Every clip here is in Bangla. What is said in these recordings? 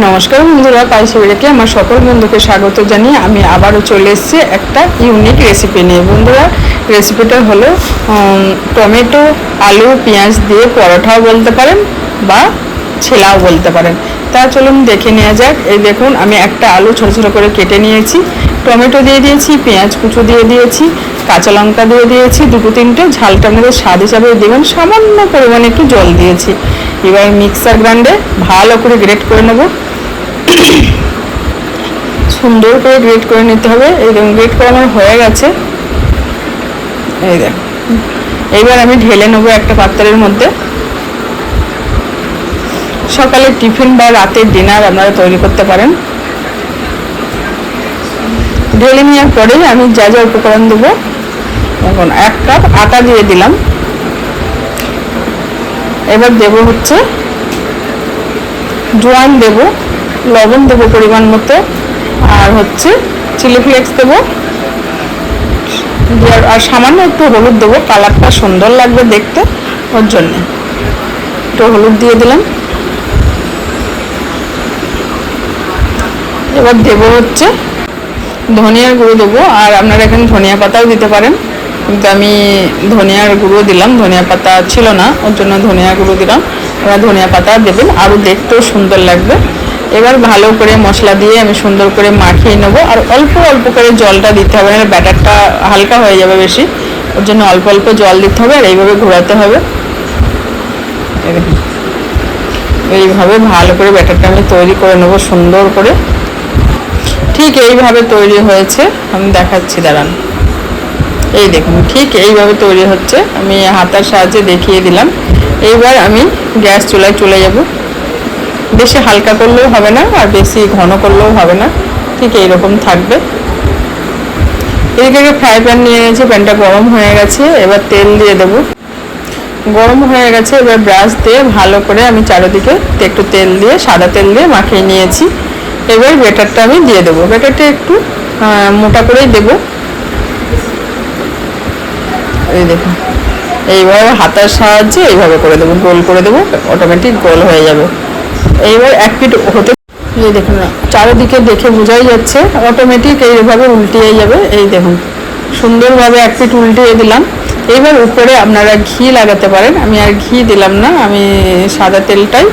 নমস্কার বন্ধুরা পাইসি বেড়েকে আমার সকল বন্ধুকে স্বাগত জানিয়ে আমি আবারও চলে এসেছি একটা ইউনিক রেসিপি নিয়ে। বন্ধুরা রেসিপিটা হলো টমেটো, আলু, পেঁয়াজ দিয়ে পরোটাও বলতে পারেন বা ছেলাও বলতে পারেন। তা চলুন দেখে নেওয়া যাক। এই দেখুন, আমি একটা আলু ছোটো ছোটো করে কেটে নিয়েছি। টমেটো দিয়ে দিয়েছি, পেঁয়াজ কুচো দিয়ে দিয়েছি, কাঁচা লঙ্কা দিয়ে দিয়েছি, দুটো তিনটে। ঝালটা আপনাদের স্বাদ হিসাবে দেবেন, সামান্য পরিমাণে একটু জল দিয়েছি। এবার মিক্সার গ্রাইন্ডে ভালো করে গ্রেট করে নেব। সুন্দর করে গ্রেট করে নিতে হবে। দেখুন গ্রেট করা আমার হয়ে গেছে। এই দেখ। এইবার আমি ঢেলে নেব একটা পাত্রের মধ্যে। সকালে টিফিন বা রাতের ডিনার আপনারা তৈরি করতে পারেন। ঢেলে নেওয়ার পরে আমি যা যা উপকরণ দেবো, এখন এক কাপ আটা দিয়ে দিলাম। এবার দেব হচ্ছে জোয়ান দেব। লবণ দেবো পরিমাণ মতো। আর হচ্ছে চিলি ফ্লেক্স দেবো। আর সামান্য একটু হলুদ দেবো। কালারটা সুন্দর লাগবে দেখতে ওর জন্যে। একটু হলুদ দিয়ে দিলাম। এবার দেবো হচ্ছে ধনিয়ার গুঁড়ো দেবো। আর আপনারা এখানে ধনিয়া পাতাও দিতে পারেন। কিন্তু আমি ধনিয়ার গুঁড়ো দিলাম। ধনিয়া পাতা ছিল না, ওর জন্য ধনিয়া গুঁড়ো দিলাম। এবার ধনিয়া পাতা দেবেন। আরও দেখতেও সুন্দর লাগবে। এবার ভালো করে মশলা দিয়ে আমি সুন্দর করে মাখিয়ে নেব। আর অল্প অল্প করে জলটা দিতে হবে না ব্যাটারটা হালকা হয়ে যাবে বেশি। ওর জন্য অল্প অল্প জল দিতে হবে আর এইভাবে ঘোরাতে হবে। এইভাবে ভালো করে ব্যাটারটা আমি তৈরি করে নেব সুন্দর করে। ঠিক এইভাবে তৈরি হয়েছে। আমি দেখাচ্ছি, দাঁড়ান। এই দেখুন, ঠিক এইভাবে তৈরি হচ্ছে। আমি হাতার সাহায্যে দেখিয়ে দিলাম। এইবার আমি গ্যাস চুলায় চলে যাব। বেশি হালকা করলেও হবে না, আর বেশি ঘন করলেও হবে না। ঠিক এইরকম থাকবে। এদিকে ফ্রাই প্যান নিয়ে নিয়েছি প্যানটা গরম হয়ে গেছে, এবার তেল দিয়ে দেবো। গরম হয়ে গেছে, এবার ব্রাশ দিয়ে ভালো করে আমি চারিদিকে একটু তেল দিয়ে, সাদা তেল দিয়ে মাখিয়ে নিয়েছি। এবার বেটারটা আমি দিয়ে দেবো। বেটারটা একটু মোটা করেই দেবো। এই দেখুন এইভাবে হাতার সাহায্যে এইভাবে করে দেবো, গোল করে দেবো অটোমেটিক গোল হয়ে যাবে। এইবার পিঠ হতে এই দেখুন, চারিদিকে দেখে বোঝাই যাচ্ছে অটোমেটিক এইভাবে উল্টিয়ে যাবে। এই দেখুন, সুন্দরভাবে এক পিঠ উল্টিয়ে দিলাম। এইবার উপরে আপনারা ঘি লাগাতে পারেন। আমি আর ঘি দিলাম না, আমি সাদা তেলটাই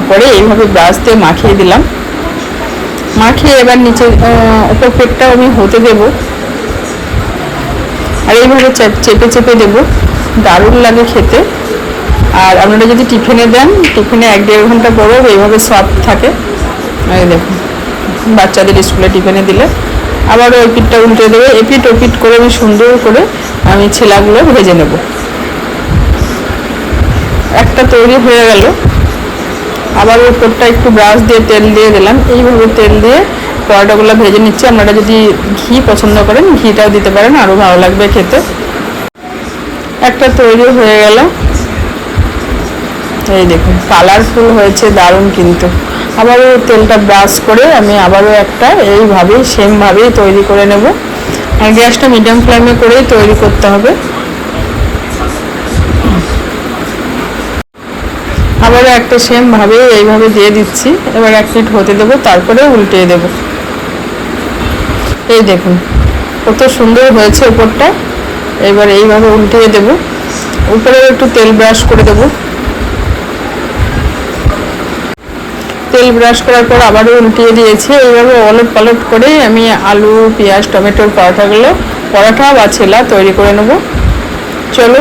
উপরে এইভাবে ব্রাশ দিয়ে মাখিয়ে দিলাম। মাখিয়ে এবার নিচে উপর পেটটাও আমি হতে দেবো। আর এইভাবে চেপে চেপে দেবো। দারুণ লাগে খেতে। আর আপনারা যদি টিফিনে দেন, টিফিনে এক দেড় ঘণ্টা পরেও এইভাবে সফট থাকে। দেখুন, বাচ্চাদের স্কুলে টিফিনে দিলে। আবারও পিঠটা উল্টে দেবে এপিট ওপিট করে আমি সুন্দর করে আমি ছেলাগুলো ভেজে নেব। একটা তৈরি হয়ে গেল। আবার উপরটা একটু ব্রাশ দিয়ে তেল দিয়ে দিলাম। এইভাবে তেল দিয়ে পরোটাগুলো ভেজে নিচ্ছি। আপনারা যদি ঘি পছন্দ করেন, ঘিটাও দিতে পারেন, আরও ভালো লাগবে খেতে। একটা তৈরি হয়ে গেল। এই দেখুন। কালারফুল হয়েছে, দারুণ কিন্তু। আবারও তেলটা ব্রাশ করে আমি আবারও একটা এইভাবেই সেমভাবেই তৈরি করে নেব। আর গ্যাসটা মিডিয়াম ফ্লেমে করেই তৈরি করতে হবে। আবারও একটা সেম ভাবে এইভাবে দিয়ে দিচ্ছি। এবার এক মিনিট হতে দেবো, তারপরে উল্টিয়ে দেব। এই দেখুন, কত সুন্দর হয়েছে উপরটা। এবার এইভাবে উল্টিয়ে দেব। উপরে একটু তেল ব্রাশ করে দেব। তেল ব্রাশ করার পর আবারও উল্টিয়ে দিয়েছি। এইভাবে অলট পালট করে আমি আলু, পেঁয়াজ, টমেটোর পরোটাগুলো, পরোটা বা ছেলা তৈরি করে নেব। চলো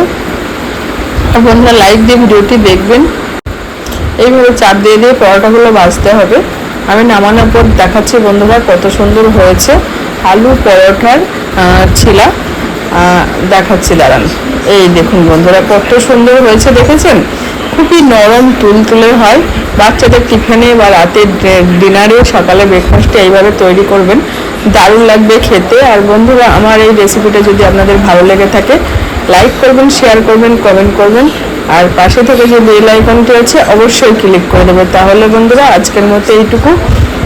আর বন্ধুরা লাইক দিয়ে ভিডিওটি দেখবেন। এইভাবে চাপ দিয়ে দিয়ে পরোটাগুলো ভাজতে হবে। আমি নামানোর পর দেখাচ্ছি বন্ধুরা কত সুন্দর হয়েছে। আলু, পরোটার ছিলা দেখাচ্ছি, দাঁড়ান। এই দেখুন বন্ধুরা কত সুন্দর হয়েছে, দেখেছেন? খুবই নরম তুলতুলে হয়। বাচ্চাদের টিফিনে বা রাতের ডিনারে সকালে ব্রেকফাস্টে এইভাবে তৈরি করবেন। দারুণ লাগবে খেতে। আর বন্ধুরা, আমার এই রেসিপিটা যদি আপনাদের ভালো লেগে থাকে লাইক করবেন শেয়ার করবেন কমেন্ট করবেন। আর পাশে থেকে যে বেল আইকনটি আছে, অবশ্যই ক্লিক করে দেবো তাহলে বন্ধুরা, আজকের মতো এইটুকু।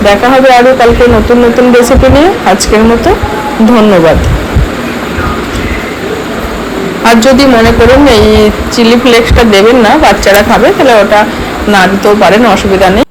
দেখা হবে আরও কালকে নতুন নতুন রেসিপি নিয়ে। আজকের মতো ধন্যবাদ। যদি মনে করুন এই চিলি ফ্লেক্সটা দেবেন না, বাচ্চারা খাবে, তাহলে ওটা না দিতেও পারেন, অসুবিধা নেই।